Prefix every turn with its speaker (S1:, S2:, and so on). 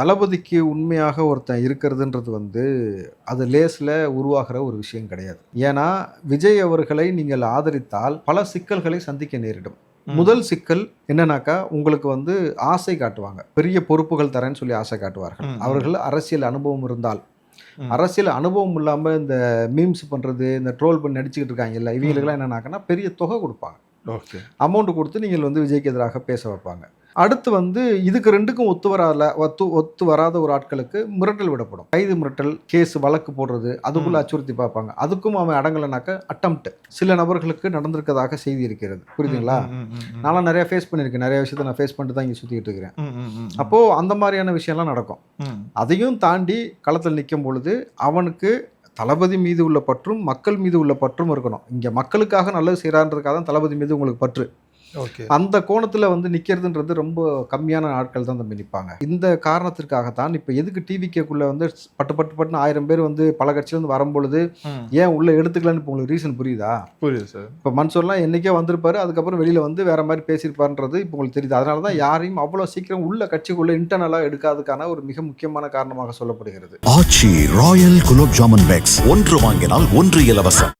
S1: தளபதிக்கு உண்மையாக ஒருத்தன் இருக்கிறதுன்றது வந்து அது லேஸில் உருவாகிற ஒரு விஷயம் கிடையாது. ஏன்னா விஜய் அவர்களை நீங்கள் ஆதரித்தால் பல சிக்கல்களை சந்திக்க நேரிடும். முதல் சிக்கல் என்னன்னாக்கா உங்களுக்கு வந்து ஆசை காட்டுவாங்க. பெரிய பொறுப்புகள் தரேன்னு சொல்லி ஆசை காட்டுவார்கள். அவர்கள் அரசியல் அனுபவம் இருந்தால். அரசியல் அனுபவம் இல்லாமல் இந்த மீம்ஸ் பண்ணுறது இந்த ட்ரோல் பண்ணி நடிச்சுக்கிட்டு இருக்காங்கல்ல இவங்களுக்குலாம் என்னன்னாக்கன்னா பெரிய தொகை கொடுப்பாங்க.
S2: ஓகே.
S1: அமௌண்ட் கொடுத்து நீங்கள் வந்து விஜய்க்கு எதிராக பேச வைப்பாங்க. அடுத்து வந்து இதுக்கு ரெண்டுக்கும் ஒத்து வராத ஒத்து ஒத்து வராத ஒரு ஆட்களுக்கு மிரட்டல் விடப்படும். கைது மிரட்டல் கேஸ் வழக்கு போடுறது அதுக்குள்ள அச்சுறுத்தி பார்ப்பாங்க. அதுக்கும் அவன் அடங்கலைனாக்க அட்டம்ப்ட் சில நபர்களுக்கு நடந்திருக்கதாக செய்தி இருக்கிறது. புரியுதுங்களா? நான்லாம் நிறைய ஃபேஸ் பண்ணியிருக்கேன். நிறைய விஷயத்த நான் ஃபேஸ் பண்ணிட்டு தான் இங்கே சுற்றிக்கிட்டு இருக்கிறேன். அப்போது அந்த மாதிரியான விஷயம்லாம் நடக்கும். அதையும் தாண்டி களத்தில் நிற்கும் பொழுது அவனுக்கு தளபதி மீது உள்ள பற்றும் மக்கள் மீது உள்ள பற்றும் இருக்கணும். இங்கே மக்களுக்காக நல்லது செய்கிறான்றதுக்காக தான் தளபதி மீது உங்களுக்கு பற்று. அந்த கோணத்தில் வந்து நிற்கிறதுன்றது ரொம்ப கம்மியான ஆட்கள் தான் தம்பி நிற்பாங்க இந்த காரணத்திற்காகத்தான் இப்போ எதுக்கு டிவிக்கேக்குள்ளே வந்து பட்டு பட்டு பட்டுன்னு ஆயிரம் பேர் வந்து பல கட்சியிலேருந்து வரும்பொழுது ஏன் உள்ளே எடுத்துக்கலான்னு இப்போ உங்களுக்கு ரீசன் புரியுதா?
S2: புரியுது சார்
S1: இப்போ மன்சூர்லாம் என்னைக்கே வந்திருப்பாரு அதுக்கப்புறம் வெளியில் வந்து வேற மாதிரி பேசியிருப்பாருன்றது இப்போ உங்களுக்கு தெரியுது. அதனால தான் யாரையும் அவ்வளோ சீக்கிரம் உள்ள கட்சிக்குள்ளே இன்டர்னலாக எடுக்காததுக்கான ஒரு மிக முக்கியமான காரணமாக சொல்லப்படுகிறது.
S3: Aachi royal gulab jamun packs. ஒன்று வாங்கினால் ஒன்று இலவசம்.